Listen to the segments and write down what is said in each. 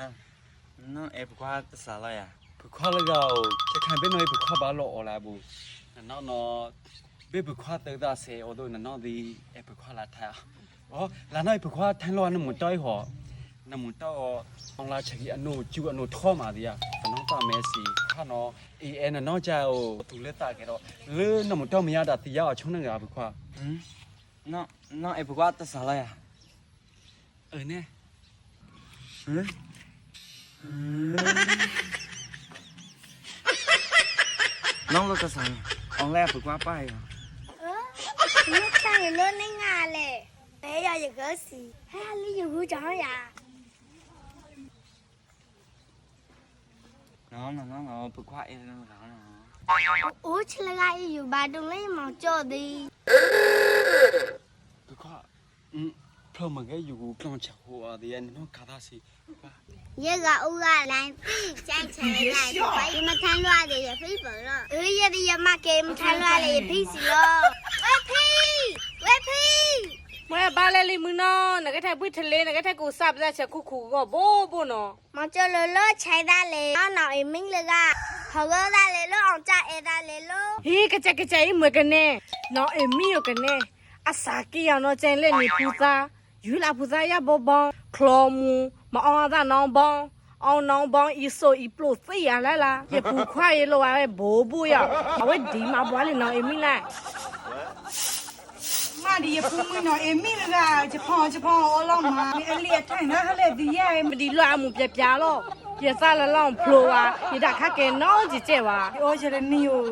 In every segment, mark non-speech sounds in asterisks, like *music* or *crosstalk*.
啊，侬还不夸啥了呀？不夸那个，这看别侬也不夸把老二来不？那那别不夸得到谁？我都那那的也不夸来他啊。哦，那那也不夸谈乱那么多哈，那么多哦，拉起去啊，侬就啊侬拖嘛的呀，那侬打没事，看喏，一哎那侬家哦，独立打给咯，勒那么多没呀的，底下冲那个也不夸。嗯，那那也不夸得啥了呀？呃呢？嗯。*laughs* 弄了个啥？我来破坏了。我刚才弄那牙嘞，哎呀，一个死！哈哈，你又会长牙？弄弄弄，破坏了。我这个牙又白的没毛，丑的。破坏，嗯，泼么个油光脚火的，弄嘎达死。 ရက်ကဥကလိုင်းပြီးကြိုက်ချင်လိုက်ပြီးမထမ်းလွှတ်တယ်ဖိပေါ်တော့အေးရဒီရမကေမထမ်းလွှတ်လေဖိစီလို့ဝဲဖိဝဲဖိမွဲဘာလဲလိမနော်ငကထက်ပွိထလေငကထက်ကိုစပစချက်ခုခုကဘိုးဘိုးနော်မချလလချိုင်သားလေအောင်အောင်အမင်းလကဟောကောသားလေလို့အောင်ကြဲသားလေလို့ဟေးကကြက်ကကြဲမွဲကနေနော်အမီယကနေအစာကီရနော်ကျန်လက်နေပူသားယူလာပူသားရဘောဘောခလောမူ မအောင်သာနောင်ဘောအောင်နောင်ဘောအီဆိုအီပလို့သိရလာလားရပူခွာရလို့ရဲဘိုးဘိုးရအဝဲဒီမှာဘွားလေနော်အမီလိုက်မာဒီရဖူးမင်းနော်အမီလကဂျပန်ဂျပန်အော်လောင်းမှာအလီအထိုင်နာဟလေဒီရဲ့မဒီလွားမှုပြပြလို့ရစားလလောင်ဖလိုဝါရတာခက်ကေနော်ကြည့်ကြပါအော်ရနီယို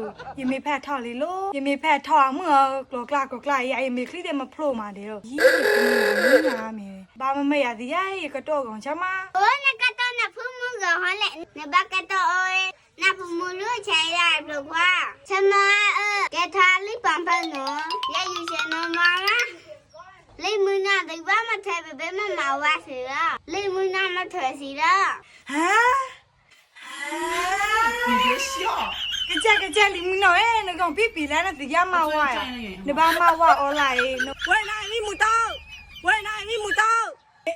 ယမေဖက်ထောက်လေလို့ယမေဖက်ထောက်မှာကလကလကလရယမေခရီးတယ်မဖလို့မှာတယ်တော့ရေးနေနာမေဘာ မမရဒီရဲကတော့ကောင်ချမโอ้ยนักก็ต้องนับพุ่มมือกับฮอลแหละนับบักก็ต้องโอ้ยนับพุ่มมือรู้ใช้ได้ปลูกว่าชนะเออแกทาลิปปัมพันหนูอย่าอยู่เฉยนอนมาละလိမ်မနာဒီဘာမထဲပဲဘယ်မှာမဝါစီလားလိမ်မနာမထဲစီလားဟာဟာဒီရှာကြက်ကြက်လီမနော်ရဲ့ငကောင်ပြပြလန်းတဲ့ရမဝါရနဘာမဝါအော်လာရေဝဲနိုင်မူတော့ဝဲနိုင်မူတော့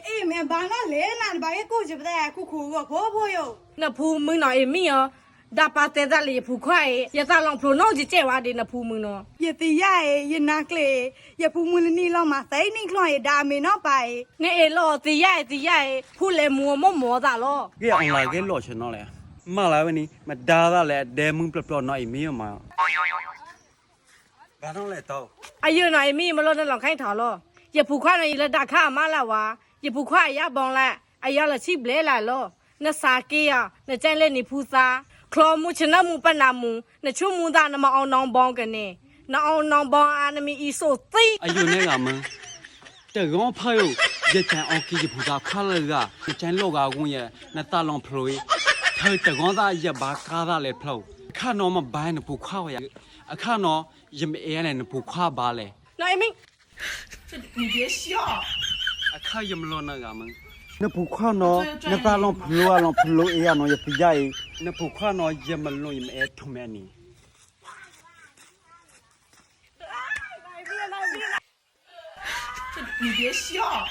အေးမဘာနာလဲနာဘာရဲ့ကိုကြပတဲ့ခုခုကိုဘောဘောယောနဖူးမင်းနော်အမီယောဒါပါတဲ့ that လေဖူခွဲရစားလောင်ဖလိုနော်ကြည့်ကြပါဒီနဖူးမင်းနော်ယတိရရဲ့ယနာကလေယဖူမူလနီလောက်မှာသိနေခလွန်ရဒါမေနော်ပါရဲ့နေအေလောတီရဲတီရဲဖူလေမောမောမောတာလော ge on la ge lo chen no le ma la we ni ma da da le de mun plo plo no i mi ma ba no le to အယွနော်အမီမလို့တော့ခိုင်းထားလောရဖူခွဲရလဒါခအမလာဝါရဖူခွဲရပေါင်လက်အရလချိဘလဲလာ လောနစာကေယနကျန်လက်နေဖူစာခလောမှုချနမှုပနာမှုနချုံမှုသားနမအောင်နောင်ပေါင်းကနေနအောင်နောင်ပေါင်းအာနမီအီဆိုသိအယုန်နဲ့ကမတဲ့ကောဖာယုရချန်အောင်ကီပူတာခါလကချန်လောကကွန်ရဲ့နတလောင်ဖလိုထဲတကောသားရဘာကားသားလေဖလိုခါနော်မဘိုင်းနပူခွာရအခါနော်ယမအဲနဲ့နပူခွာပါလေနော်အမီ 啊！看你们弄那个嘛！那不快呢？那咋让不落？让不落？哎呀，侬也不愿意。那不快呢？你们弄你们爱土梅呢？哎！来滴！来滴！这你别笑。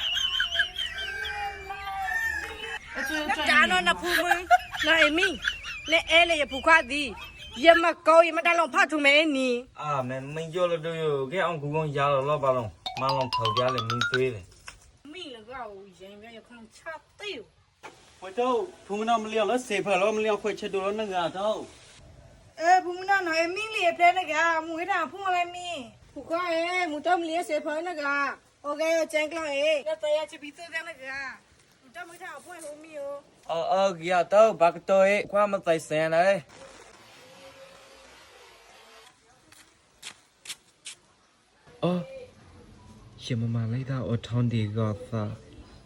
那咋弄？那不快？那艾米，那艾嘞也不快的，也没搞，也没咋让怕土梅呢。啊！门门家了都有，给俺姑姑家了，老爸了，马上偷家了，门对了。我人员有可能插队哦。我都不们那么聊了，谁怕那么聊会吃多了那个头？哎，不们那那命里在那个，我给他碰了命。不管哎，我都没聊谁怕那个。OK，真高哎，要在要去比赛的那个，我都没他碰红米哦。哦哦，要到巴克多哎，快么在山来。哦，ရှင်မမလိုက်တာအထောင်းဒီကသာ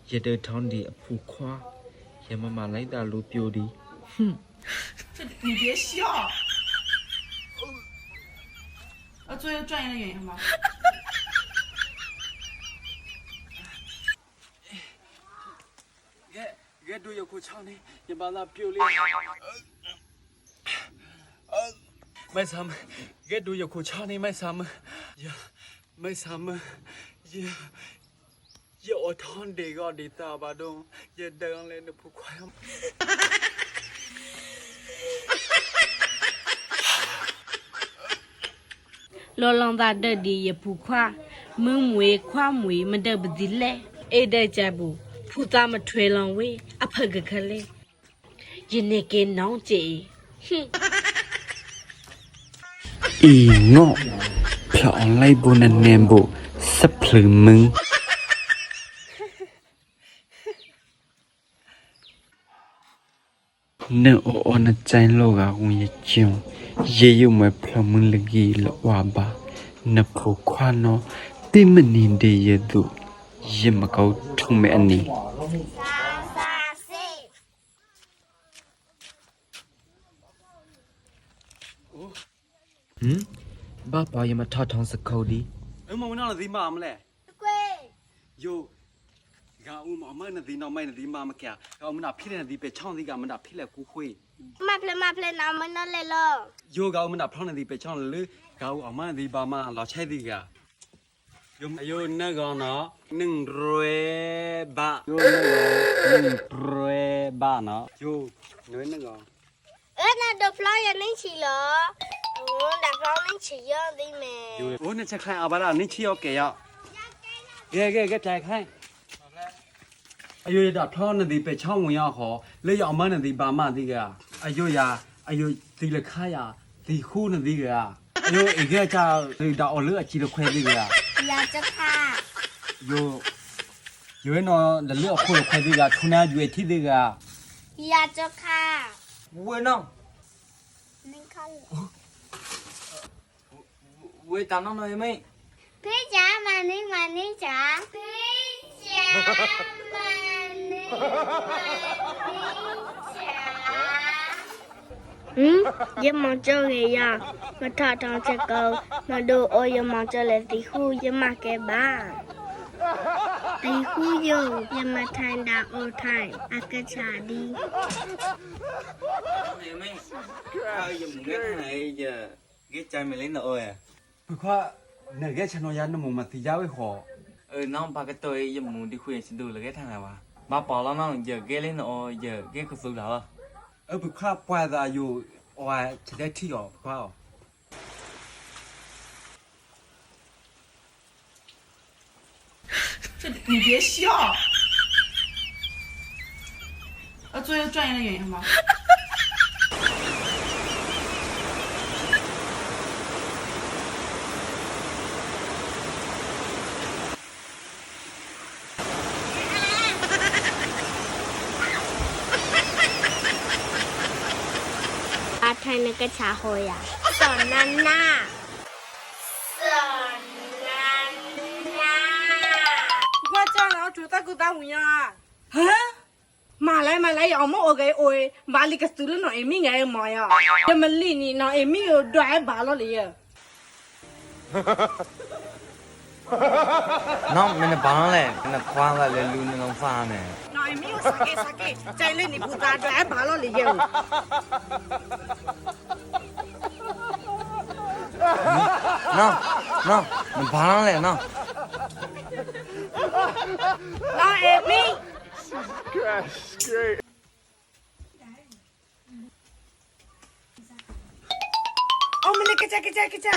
要得，唱得不快，让妈妈来打卢表的。哼！这你别笑，*laughs* 啊，作业钻研的原因吗？给 *laughs* 给，不要苦唱呢，让妈妈表的。呃，呃，没唱，给不要苦唱呢，没唱，呃，没唱，呃。อย่าไม่ซ้ำอย่า ရအထောင်းတွေကဒီတာပါတော့ရတန်းလဲနဖူခွာ လောလောသာတက်ဒီရဖူခွာမင်းမွေခွာမွေမတက်ပဒီလဲအေးတဲ့ကြဘူးဖူသားမထွေလောင်ဝေးအဖကခလဲယနေကေနောင်းကြေဟင်း อีโง่พลอนไล่บุนันเนมบุสับพลืมมึง နှုတ်အောနချိုင်လောကဝင်ရချင်းရေယုမဖလမွန်လကြီးလောဘာနဖို့ခွာနောတိမနင်းတေရတုရမကောက်ထုံမဲ့အနီဟမ်ဘာပါယမထထောင်းစကောဒီအမမနာလဒီမအမလဲတကွေယို ရာဦးမအမိုင်းနေဒီနော်မိုင်းနေဒီမမကဲကောင်းမနာဖိနေဒီပဲချောင်းဒီကမနာဖိလက်ကူခွေးမဖလမဖလနာမနလေလောယောကောင်းမနာဖောင်းနေဒီပဲချောင်းလေကောင်းအမိုင်းဒီပါမလာချဲဒီကယုံအယုံနဲ့ကောင်းနော်နင်းရွယ်ဘာယုံနဲ့ကောင်းနင်းရွယ်ဘာနော်ယုံနွေးနဲ့ကောင်းအဲ့နာတော့ဖလာရနေချီလောဟိုဒါကောင်းနေချီရသေးမယ်ယုံဟိုနဲ့ချက်ခိုင်းအဘလာနေချီရောကဲရောကဲကဲကဲတိုင်ခိုင်း 哎呦，这长那得被长户养好来要门那得把猫这个哎呦呀，哎呦这个卡呀最后那这个 na dibe ba man dige a, ayo ya, ayo dibe la kha ya, dibe khu na dibe a, ayo ege cha. 응? cho 먼저 해야. mà thọ trong chơi cầu mà đồ ôi giờ mong cho lại tí khu giờ mà cái ba tí khu giờ giờ mà thay đã ô thành à cái trả đi này mấy ai dùng cái này giờ cái chai mày lấy nội à bữa qua nè cái chai nó ra nó mùng mà thì giáo với khổ ừ nó bà cái tôi giờ mùng đi khuya xin đồ là cái thằng nào à 马跑了呢，野鸡呢，哦，野鸡可苏了啊！哎，不夸夸咋有？哎，直接吃药不夸哦。这，你别笑。呃，做一个专业的演员吧。cái xã hội à? Sò na na. Sò qua cha lão chủ ta cứ ta uy hả? Mà lại mà lại ông mua cái ôi mà lại cái sữa nó em mi ngày mà à. Cái mà lì nị em mi đoái bà nó lì à? *laughs* Nó mình bán lại mình khoan lại lên luôn nó pha này nói miêu sake sake chạy lên thì bù ta đoái bà nó lì à? *laughs* 나, 나, 나 바랄래, 나. 나 에비. 어머니, 그자, 그자, 그자.